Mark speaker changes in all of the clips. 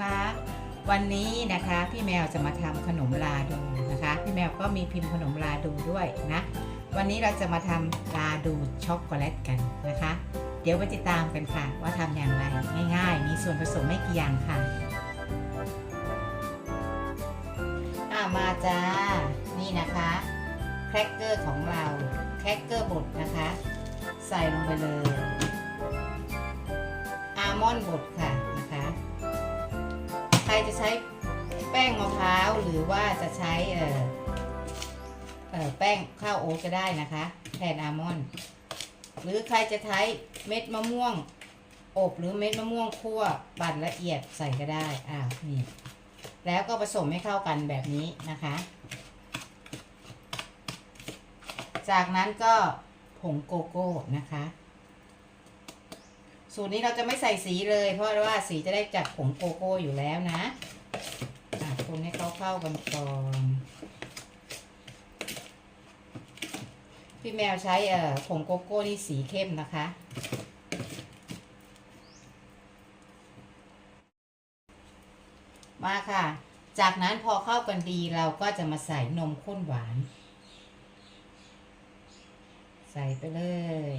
Speaker 1: คะวันนี้นะคะพี่แมวจะมาทำขนมลาดูนะคะ พี่แมวก็มีพิมพ์ขนมลาดูด้วยนะ วันนี้เราจะมาทำลาดูช็อกโกแลตกันนะคะ เดี๋ยวไปติดตามกันค่ะ ว่าทำอย่างไรง่ายๆ มีส่วนผสมไม่กี่อย่างค่ะามาจ้า นี่นะคะแครกเกอร์ของเราแครกเกอร์บดนะคะ ใส่ลงไปเลย อาร์มอนด์บดค่ะ ใช้แป้งมะพร้าวหรือว่าจะใช้เออเออแป้งข้าวโอ๊ตก็ได้นะคะแทนอาร์มอนด์หรือใครจะใช้เม็ดมะม่วงอบหรือเม็ดมะม่วงคั่วปั่นละเอียดใส่ก็ได้อ่านี่แล้วก็ผสมให้เข้ากันแบบนี้นะคะ จากนั้นก็ผงโกโก้นะคะ สูตรนี้เราจะไม่ใส่สีเลย เพราะว่าสีจะได้จากผงโกโก้อยู่แล้วนะคนให้เขาเข้ากันก่อนพี่แมวใช้เอ่อผงโกโก้นี่สีเข้มนะคะมาค่ะ จากนั้นพอเข้ากันดีเราก็จะมาใส่นมข้นหวาน ใส่ไปเลย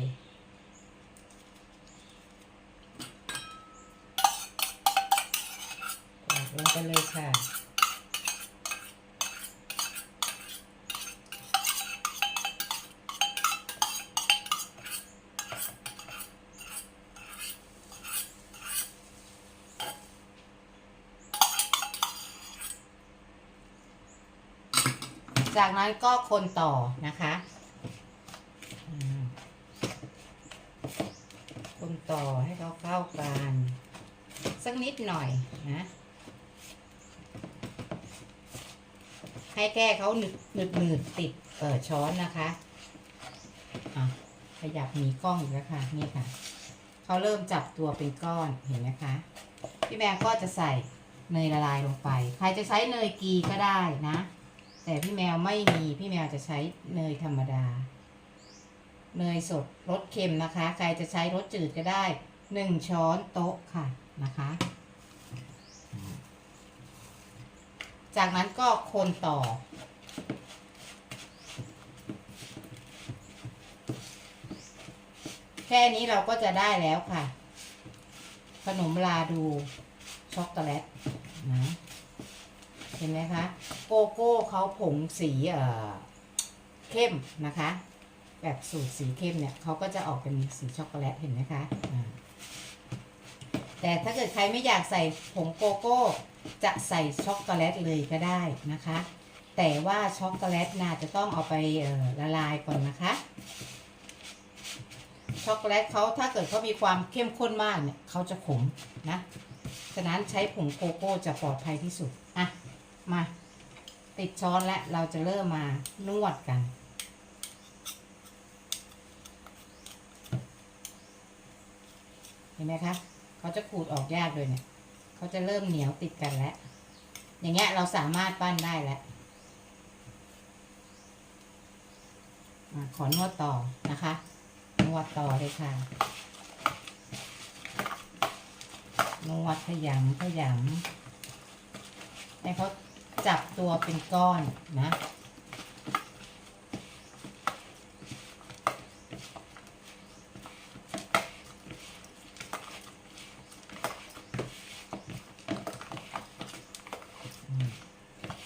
Speaker 1: กด ลงไปเลยค่ะจากนั้นก็คนต่อนะคะ คนต่อให้เขาเข้ากัน สักนิดหน่อยนะ ให้แก้เขาหนึบหนึบหนืดติดเปิดช้อนนะคะอะขยับมีกล้องอีกแล้วค่ะนี่ค่ะเขาเริ่มจับตัวเป็นก้อนเห็นไหมคะพี่แมงก็จะใส่เนยละลายลงไป ใครจะใช้เนยกีก็ได้นะ แต่พี่แมวไม่มีพี่แมวจะใช้เนยธรรมดา เนยสดรสเค็มนะคะ ใครจะใช้รสจืดก็ได้หนึ่งช้อนโต๊ะค่ะนะคะ จากนั้นก็คนต่อ แค่นี้เราก็จะได้แล้วค่ะ ขนมลาดูช็อกโกแลตนะเห็นไหมคะ โกโก้เขาผงสีเอ่อเข้มนะคะ แบบสูตรสีเข้มเนี่ยเขาก็จะออกเป็นสีช็อกโกแลตเห็นไหมคะ แต่ถ้าเกิดใครไม่อยากใส่ผงโกโก้ จะใส่ช็อกโกแลตเลยก็ได้นะคะ แต่ว่าช็อกโกแลตน่าจะต้องเอาไปออละลายก่อนนะคะ ช็อกโกแลตเขาถ้าเกิดเขามีความเข้มข้นมากเนี่ยเขาจะขมนะฉะนั้นใช้ผงโกโก้จะปลอดภัยที่สุดอะมาติดช้อนและเราจะเริ่มมานวดกัน เห็นไหมคะ เขาจะขูดออกยากเลยเนี่ยเขาจะเริ่มเหนียวติดกันแล้ว อย่างเงี้ยเราสามารถปั้นได้แล้วขอนวดต่อนะคะ นวดต่อเลยค่ะ นวดขยำขยำให้เขาจับตัวเป็นก้อนนะ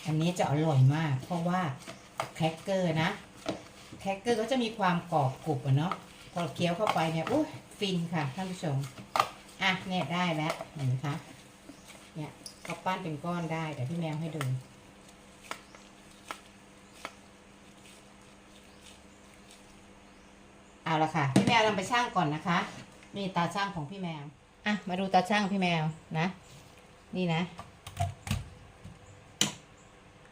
Speaker 1: อันนี้จะอร่อยมาก เพราะว่าแครกเกอร์นะ แครกเกอร์ก็จะมีความกรอบกรุบอะเนาะ พอเคี้ยวเข้าไปเนี่ยอุ้ยฟินค่ะท่านผู้ชม อะเนี่ยได้แล้วเห็นไหมคะ เนี่ยก็ปั้นเป็นก้อนได้เดี๋ยวพี่แมวให้ดูเอาละค่ะ พี่แมวนำไปช่างก่อนนะคะนี่ตาช่างของพี่แมว อะ มาดูตาช่างพี่แมวนะ นี่นะ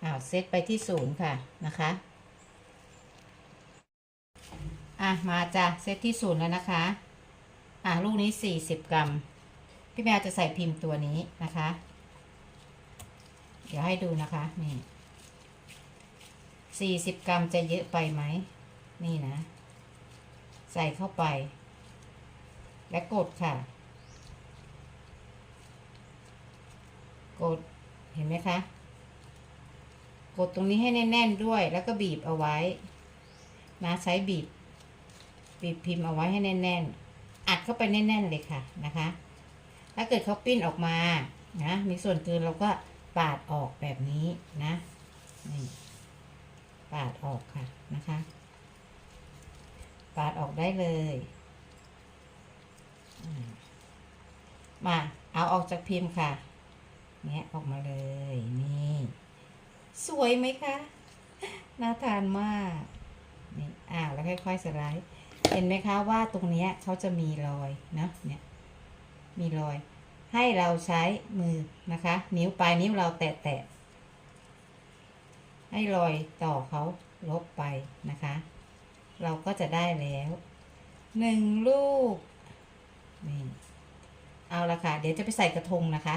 Speaker 1: อ้าวเซตไปที่ศูนย์ค่ะนะคะอะมาจ้ะเซตที่ศูนย์แล้วนะคะ อะลูกนี้สี่สิบกรัม พี่แมวจะใส่พิมพ์ตัวนี้นะคะ เดี๋ยวให้ดูนะคะนี่สี่สิบกรัมจะเยอะไปไหม นี่นะ ใส่เข้าไป และกดค่ะ กดเห็นไหมคะ กดตรงนี้ให้แน่นๆด้วย แล้วก็บีบเอาไว้นะใช้บีบ บีบพิมพ์เอาไว้ให้แน่นๆ อัดเข้าไปแน่นๆเลยค่ะนะคะ ถ้าเกิดเขาปิ้นออกมานะมีส่วนเกินเราก็ปาดออกแบบนี้นะนี่ปาดออกค่ะนะคะ ปาดออกได้เลยมมาเอาออกจากพิมพ์ค่ะเนี้ยออกมาเลยนี่ สวยไหมคะ น่าทานมาก นี่อ้าวแล้วค่อยๆสไลด์ เห็นไหมคะว่าตรงเนี้ยเขาจะมีรอยนะเนี่ย มีรอย ให้เราใช้มือนะคะ นิ้วปลายนิ้วเราแตะๆ ให้รอยต่อเขาลบไปนะคะ เราก็จะได้แล้วหนึ่งลูกนี่เอาละค่ะ เดี๋ยวจะไปใส่กระทงนะคะ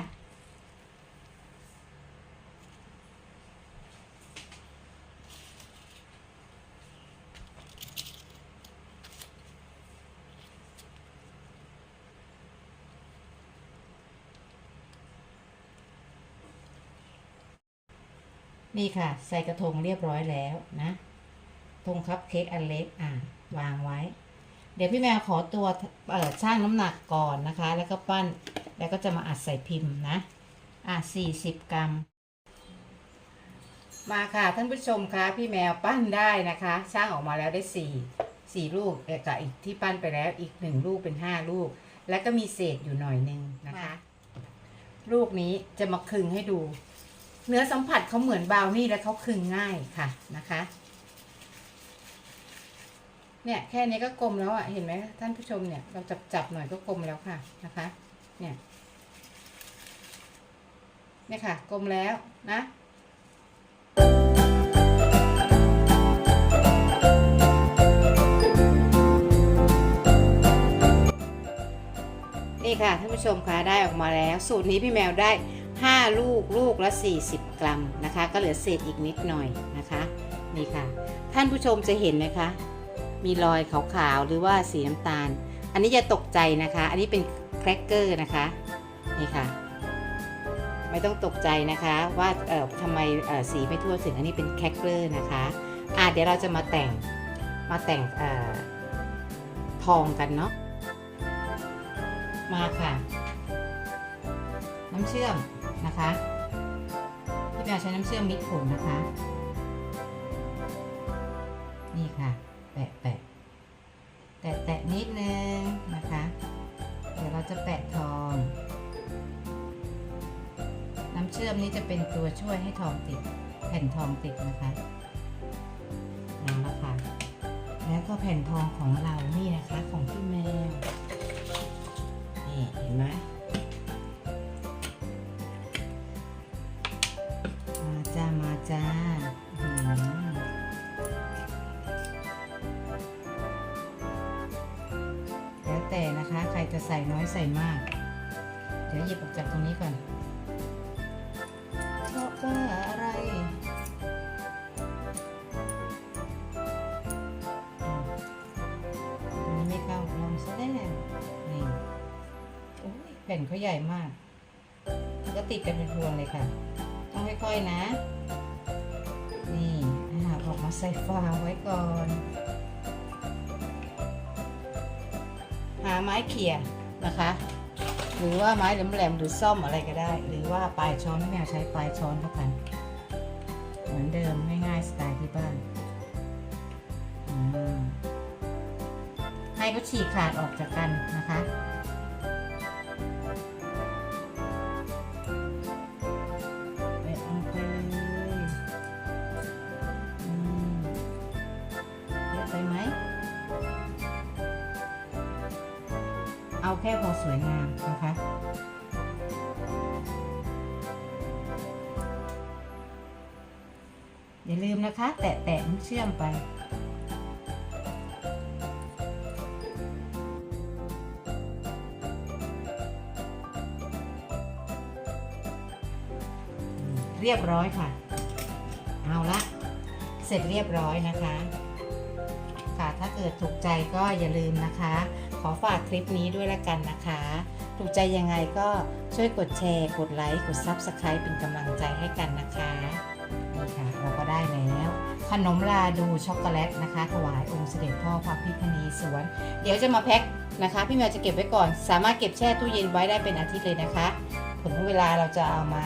Speaker 1: นี่ค่ะ ใส่กระทงเรียบร้อยแล้วนะธงคัพเค้กอันเล็กอ่าวางไว้ เดี๋ยวพี่แมวขอตัวเอ่อช่างน้ำหนักก่อนนะคะ แล้วก็ปั้นแล้วก็จะมาอัดใส่พิมพ์นะ อะสี่สิบกรัม มาค่ะท่านผู้ชมคะพี่แมวปั้นได้นะคะ ช่างออกมาแล้วได้สี่สี่ลูกแต่กับอีกที่ปั้นไปแล้วอีกหนึ่งลูกเป็นห้าลูก แล้วก็มีเศษอยู่หน่อยหนึงนะคะ ลูกนี้จะมาคึงให้ดู เนื้อสัมผัสเขาเหมือนบาวนี่แล้วเขาคึงง่ายค่ะนะคะ เนี่ยแค่นี้ก็กลมแล้วอะเห็นไหมท่านผู้ชมเนี่ยเราจับจับหน่อยก็กลมแล้วค่ะนะคะ เนี่ยเนี่ยค่ะกลมแล้วนะนี่ค่ะท่านผู้ชมคะได้ออกมาแล้ว สูตรนี้พี่แมวได้ 5 ลูกลูกละ 40 กรัมนะคะ ก็เหลือเศษอีกนิดหน่อยนะคะนี่ค่ะ ท่านผู้ชมจะเห็นไหมคะ มีรอยขาวๆหรือว่าสีน้ำตาล อันนี้อย่าตกใจนะคะ อันนี้เป็นแครกเกอร์นะคะนี่ค่ะ ไม่ต้องตกใจนะคะว่าเอ่อทำไมเอ่อสีไม่ทั่วถึงอันนี้เป็นแครกเกอร์นะคะอะเดี๋ยวเราจะมาแต่งมาแต่งเอ่อทองกันเนาะมาค่ะ น้ำเชื่อม นะคะ พี่แมวใช้น้ำเชื่อมมิตรผลนะคะ นี่ค่ะ แปะแปะแตะแตะนิดนึงนะคะ เดี๋ยวเราจะแปะทอง น้ำเชื่อมนี้จะเป็นตัวช่วยให้ทองติด แผ่นทองติดนะคะเอาละค่ะ แล้วก็แผ่นทองของเรานี่นะคะของพี่แมวนี่เห็นไหม จ้าแล้วแต่นะคะ ใครจะใส่น้อยใส่มาก เดี๋ยวหยิบออกจากตรงนี้ก่อนเพราะว่าอะไรตรงนี้ไม่เข้าลองซะแล้วนี่โอ้ยแผ่นเขาใหญ่มากก็ติดกันเป็นพวงเลยค่ะ ต้องค่อยๆนะ นี่อะออกมาใส่ฟางไว้ก่อน หาไม้เขี่ยนะคะ หรือว่าไม้แหลมๆหรือซ่อมอะไรก็ได้ หรือว่าปลายช้อนไม่ใช้ปลายช้อนแล้วกัน เหมือนเดิมง่ายๆสไตล์ที่บ้านให้เขาฉีกขาดออกจากกันนะคะ อย่าลืมนะคะ แตะแตะเชื่อมไป เรียบร้อยค่ะ เอาละ เสร็จเรียบร้อยนะคะค่ะถ้าเกิดถูกใจก็อย่าลืมนะคะ ขอฝากคลิปนี้ด้วยละกันนะคะ ถูกใจยังไงก็ช่วยกดแชร์ กดไลค์ กด Subscribe เป็นกำลังใจให้กันนะคะ นี่ค่ะเราก็ได้แล้ว ขนมลาดูช็อกโกแลตนะคะ ถวายองค์เสด็จพ่อพระพิพณีสวน เดี๋ยวจะมาแพ็คนะคะ พี่แมวจะเก็บไว้ก่อน สามารถเก็บแช่ตู้เย็นไว้ได้เป็นอาทิตย์เลยนะคะถึงเวลาเราจะเอามา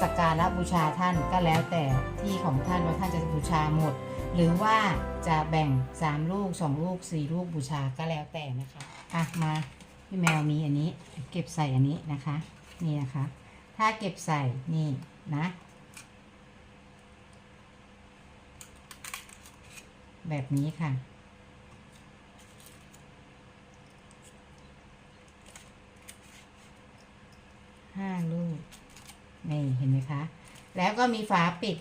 Speaker 1: สักการะบูชาท่านก็แล้วแต่ที่ของท่านว่าท่านจะบูชาหมด หรือว่าจะแบ่ง 3 ลูก 2 ลูก 4 ลูกบูชาก็แล้วแต่นะคะอะมาพี่แมวมีอันนี้ เก็บใส่อันนี้นะคะ นี่นะคะ ถ้าเก็บใส่นี่นะ แบบนี้ค่ะ ห้าลูก นี่ เห็นไหมคะ แล้วก็มีฝาปิด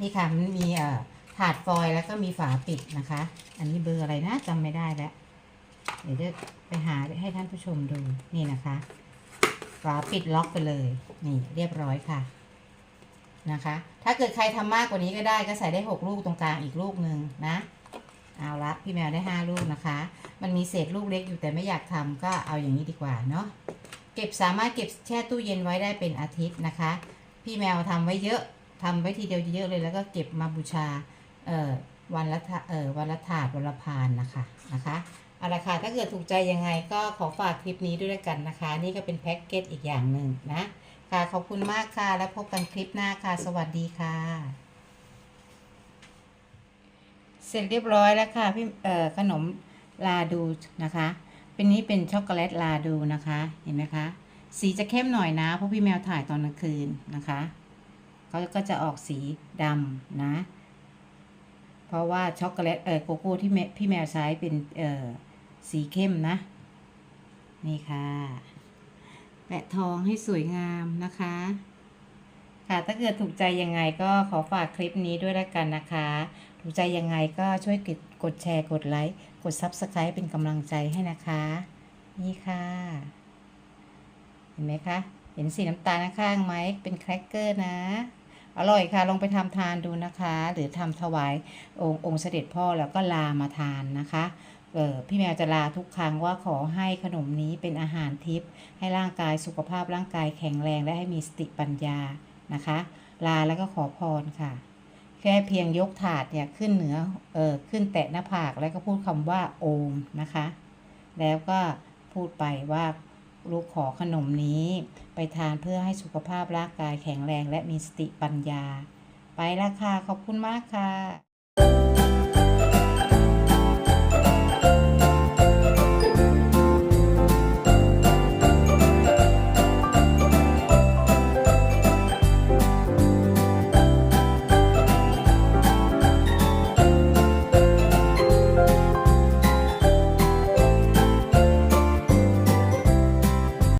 Speaker 1: นี่ค่ะ มันมีเอ่อถาดฟอยล์แล้วก็มีฝาปิดนะคะ อันนี้เบอร์อะไรนะจำไม่ได้แล้ว เดี๋ยวจะไปหาให้ท่านผู้ชมดู นี่นะคะ ฝาปิดล็อกไปเลย นี่เรียบร้อยค่ะ นะคะ ถ้าเกิดใครทำมากกว่านี้ก็ได้ก็ใส่ได้ 6 ลูกตรงกลางอีกลูกหนึ่งนะ เอาละพี่แมวได้ 5 ลูกนะคะ มันมีเศษลูกเล็กอยู่แต่ไม่อยากทำก็เอาอย่างนี้ดีกว่าเนาะ เก็บสามารถเก็บแช่ตู้เย็นไว้ได้เป็นอาทิตย์นะคะ พี่แมวทำไว้เยอะทำไว้ทีเดียวเยอะเลยแล้วก็เก็บมาบูชา เอ่อวันละเอ่อวันละถาดวันละพานนะคะ นะคะเอาละค่ะถ้าเกิดถูกใจยังไงก็ขอฝากคลิปนี้ด้วยกันนะคะ นี่ก็เป็นแพ็กเกจอีกอย่างหนึ่งนะ ค่ะ ขอบคุณมากค่ะ แล้วพบกันคลิปหน้าค่ะ สวัสดีค่ะ เสร็จเรียบร้อยแล้วค่ะพี่เอ่อขนมลาดูนะคะ เป็นนี้เป็นช็อกโกแลตลาดูนะคะ เห็นไหมคะ สีจะเข้มหน่อยนะ เพราะพี่แมวถ่ายตอนกลางคืนนะคะเขาก็จะออกสีดำนะ เพราะว่าช็อกโกแลตเอ่อโกโก้ที่พี่แมวใช้เป็นเอ่อสีเข้มนะ นี่ค่ะะทองให้สวยงามนะคะ ค่ะถ้าเกิดถูกใจยังไงก็ขอฝากคลิปนี้ด้วยแล้วกันนะคะ ถูกใจยังไงก็ช่วยกดกดแชร์กดไลค์กด Subscribe เป็นกำลังใจให้นะคะ นี่ค่ะ เห็นไหมคะ เห็นสีน้ำตาลข้างไหมเป็นแครกเกอร์นะอร่อยค่ะ ลองไปทำทานดูนะคะ หรือทำถวายองค์องค์เสด็จพ่อแล้วก็ลามาทานนะคะ พี่แมวจะลาทุกครั้งว่าขอให้ขนมนี้เป็นอาหารทิพย์ให้ร่างกายสุขภาพร่างกายแข็งแรงและให้มีสติปัญญานะคะ ลาแล้วก็ขอพรค่ะ แค่เพียงยกถาดเนี่ยขึ้นเหนือเออขึ้นแตะหน้าผากแล้วก็พูดคำว่าโอมนะคะ แล้วก็พูดไปว่าลูกขอขนมนี้ ไปทานเพื่อให้สุขภาพร่างกายแข็งแรงและมีสติปัญญา ไปล้วค่ะขอบคุณมากค่ะ